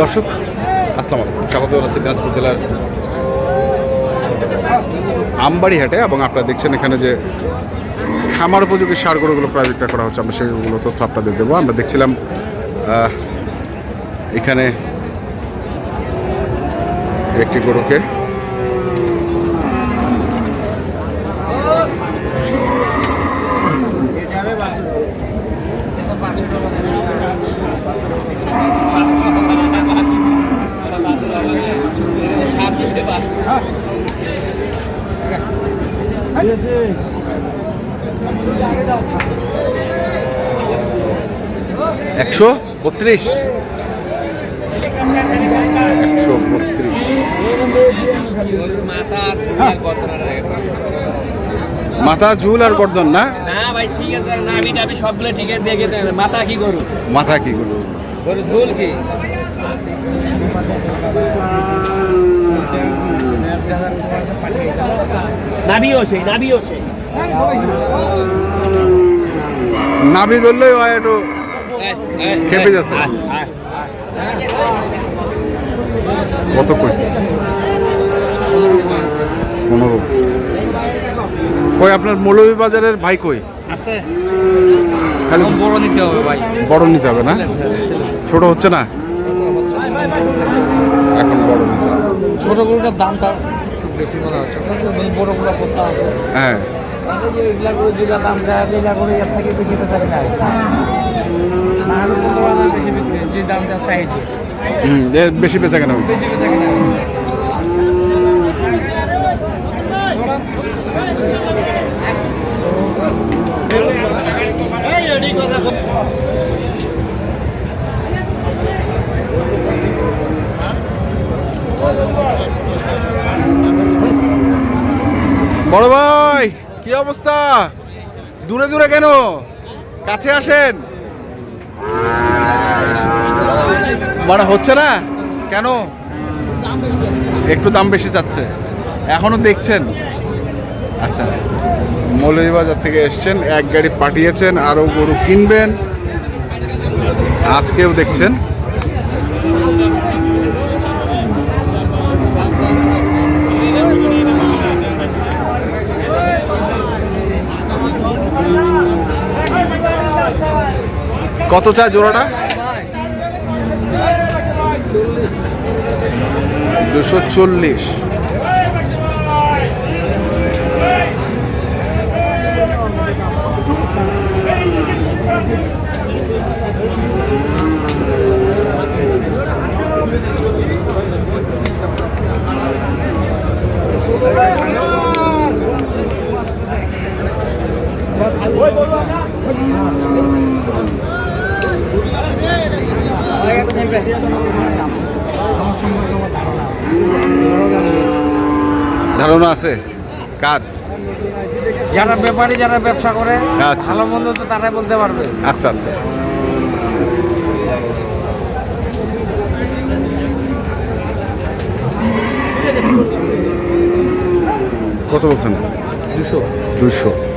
দর্শক, আসসালামু আলাইকুম। স্বাগত দিনাজপুর জেলার আমবাড়ি হাটে এবং আপনারা দেখছেন এখানে যে খামার উপযোগী সার গরুগুলো প্রায় বিক্রয় করা হচ্ছে, আমরা সেগুলো তথ্য আপনাদের দেবো। আমরা দেখছিলাম এখানে একটি গরুকে একশো বত্রিশ। একশো বত্রিশ। মাথা ঝুল আর গর্দন না? না ভাই ঠিক আছে সবগুলো ঠিক আছে মাথা কি করু মাথা কি গুলো গরু ঝোল কি? নাবিও সেই নাবিও সেই। নাভি ধরলেই হয় একটু খেপে যাচ্ছে। কত পয়সা পনেরো। কই আপনার মৌলভীবাজারের ভাই কই? আছে। খালি বড় নিতে হবে ভাই। বড় নিতে হবে না? ছোট হচ্ছে না? এখন বড় ছোট গরুটার দামটা একটু বেশি মনে হচ্ছে। বড়গুলো করতে আছে। হ্যাঁ। গরু গরু থেকে বেশি বেচা চাই না না হলে পনেরো হাজার বেশি বিক্রি যে দামটা চাইছে হুম এ বেশি বেচা কেন হয়েছে বেশি বেশি কিনা বড় ভাই, কি অবস্থা? দূরে দূরে কেন? কাছে আসেন। মানে হচ্ছে না? কেন? একটু দাম বেশি চাচ্ছে। এখনও দেখছেন? আচ্ছা মৌলভীবাজার থেকে এসছেন, এক গাড়ি পাঠিয়েছেন, আরও গরু কিনবেন। আজকেও দেখছেন। কত চায় জোড়াটা? দুশো চল্লিশ। ধারণা আছে? কার? যারা ব্যাপারী যারা ব্যবসা করে আচ্ছা। ভালো মন্দ তো তারাই বলতে পারবে। আচ্ছা আচ্ছা। কত বলছেন? দুশো। দুশো।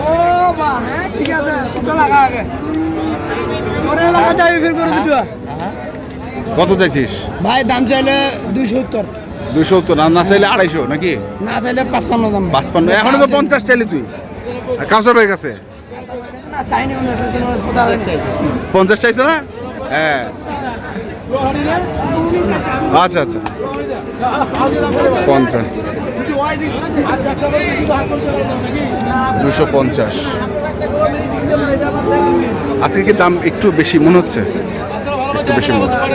ও বা হ্যাঁ ঠিক আছে। লাগা আগে। কত চাইছিস? ভাই দাম চাইলে দুইশো উত্তর দুশো তো না না চাইলে আড়াইশো নাকি? না চাইলে পাঁচপান্ন দাম। পাঁচপান্ন এখনও তো পঞ্চাশ চাইলি তুই। কাউসার ভাইয়ের কাছে? পঞ্চাশ চাইছে না? হ্যাঁ। আচ্ছা আচ্ছা। পঞ্চাশ। দুশো পঞ্চাশ। আজকে কি দাম একটু বেশি মনে হচ্ছে? একটু বেশি মনে হচ্ছে।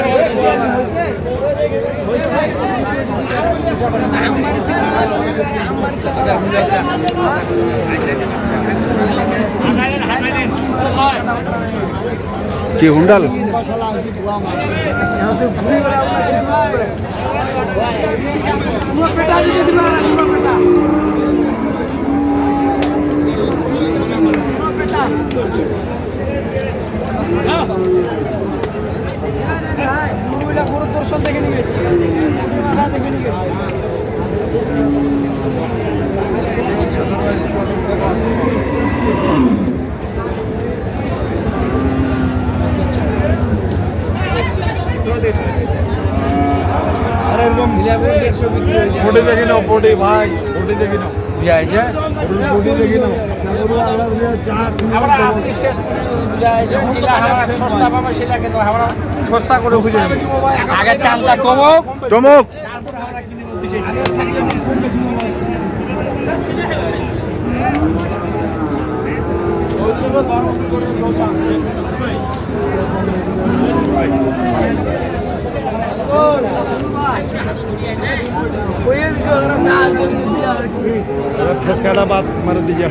কি হুন্ডাল? দর্শন দেখে নিয়ে গেছি দেখে নিয়ে গেছি আরে এরকম হয়ে যায় নাও বডি ভাই। দেখি যায় যায় আমরা আসি শেষ যায় যে যেটা আমরা সস্তা পাবো সেটা কিন্তু আমরা সস্তা করে খুঁজে আগে দামটা কমো চমক তারপর আমরা কিনে নিতে চাই ওই দিকে ওরা চা দিয়ে আর কি ফেসকাটা বাদ মারে দিয়া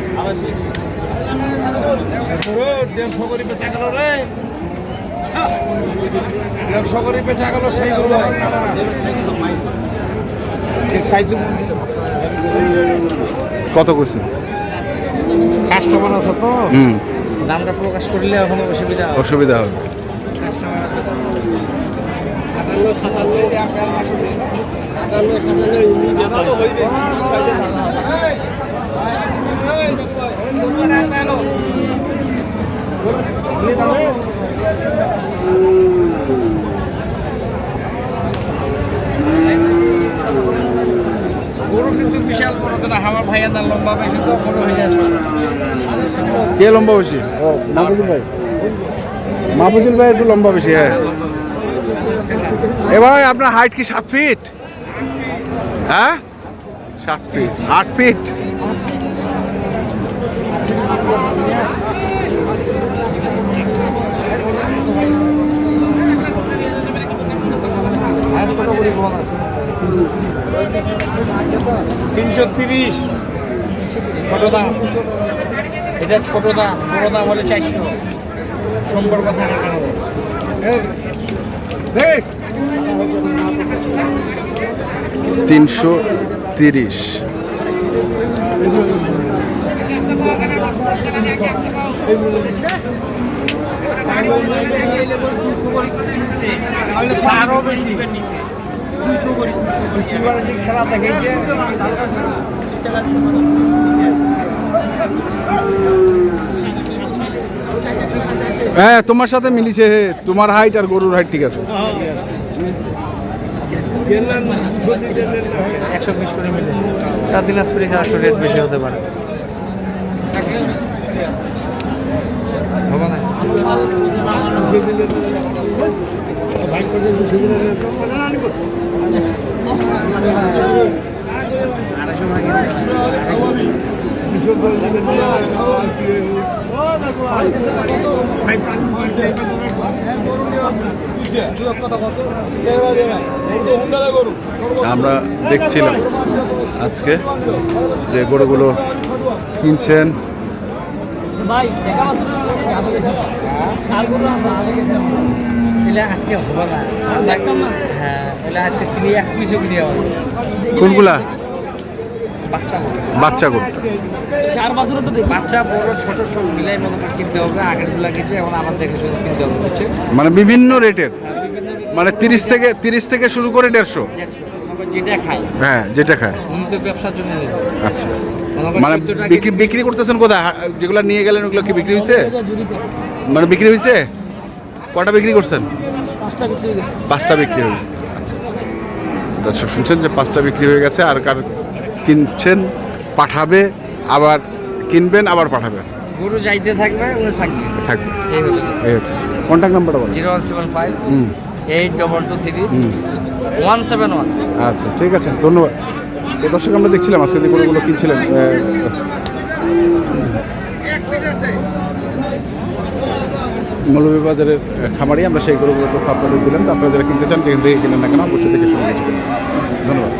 দেড়শো করে বেচা গেল রে। দেড়শো করে বেচা গেল সেই গরু আর কত করছেন কাস্টমার আছে তো। হুম। দামটা প্রকাশ করলে এখন অসুবিধা অসুবিধা হবে। হবে গরু কিন্তু বিশাল বড় কথা আমার ভাইয়া না লম্বা বেশি তো বড় হয়ে যাচ্ছে কে লম্বা বেশি? ও মাহফুজুল ভাই। মাহফুজুল ভাই একটু লম্বা বেশি হ্যাঁ। এ ভাই আপনার হাইট কি সাত ফিট হ্যাঁ? সাত ফিট আট ফিট তিনশো তিরিশ। ছোট দাম। এটা ছোট দাম বড় দাম হলে চারশো। সম্পর্ক থাকে তিনশো তিরিশ। আরও বেশি। খেলা দেখেছে হ্যাঁ তোমার সাথে মিলিছে তোমার হাইট আর গরুর হাইট ঠিক আছে। একশো বিশ করে মিলে। তার দিনাজপুরে একশো রেট বেশি হতে পারে। আড়াইশো আমরা দেখছিলাম আজকে যে গরুগুলো কিনছেন। হ্যাঁ কোনগুলা? বাচ্চা বাচ্চা গরু চার বছর তো বাচ্চা বড় ছোট সব মিলাই মতো কিনতে হবে আগেরগুলা গেছে এখন আবার দেখে শুনে কিনতে হবে মানে বিভিন্ন রেটের? মানে তিরিশ থেকে তিরিশ থেকে শুরু করে দেড়শো? যেটা খাই হ্যাঁ যেটা খায়। ব্যবসার জন্য আচ্ছা। মানে করেন 14 টাকা। বিক্রি বিক্রি করতেছেন কোথায়? যেগুলো নিয়ে গেলেন ওগুলো কি বিক্রি হয়েছে? মানে বিক্রি হয়েছে? কটা বিক্রি করছেন? পাঁচটা বিক্রি হয়ে গেছে। পাঁচটা বিক্রি হয়ে গেছে। আচ্ছা আচ্ছা। শুনছেন যে পাঁচটা বিক্রি হয়ে গেছে আর কার কিনছেন পাঠাবে আবার কিনবেন আবার পাঠাবেন গরু যাইতে থাকবে উনি থাকবে। থাকবে। এই হচ্ছে। কন্ট্যাক্ট নাম্বারটা বলেন zero one seven five hmm. Eight double two three hmm. One seven one. আচ্ছা ঠিক আছে ধন্যবাদ। তো দর্শক আমরা দেখছিলাম আজকে যে গরুগুলো কিনছিলেন মৌলভীবাজারের খামারি আমরা সেই গরুগুলো তথ্য আপনাদের দিলাম। তো আপনারা যারা কিনতে চান যেখান থেকে কিনেন না কেন অবশ্যই দেখে শুনে ধন্যবাদ।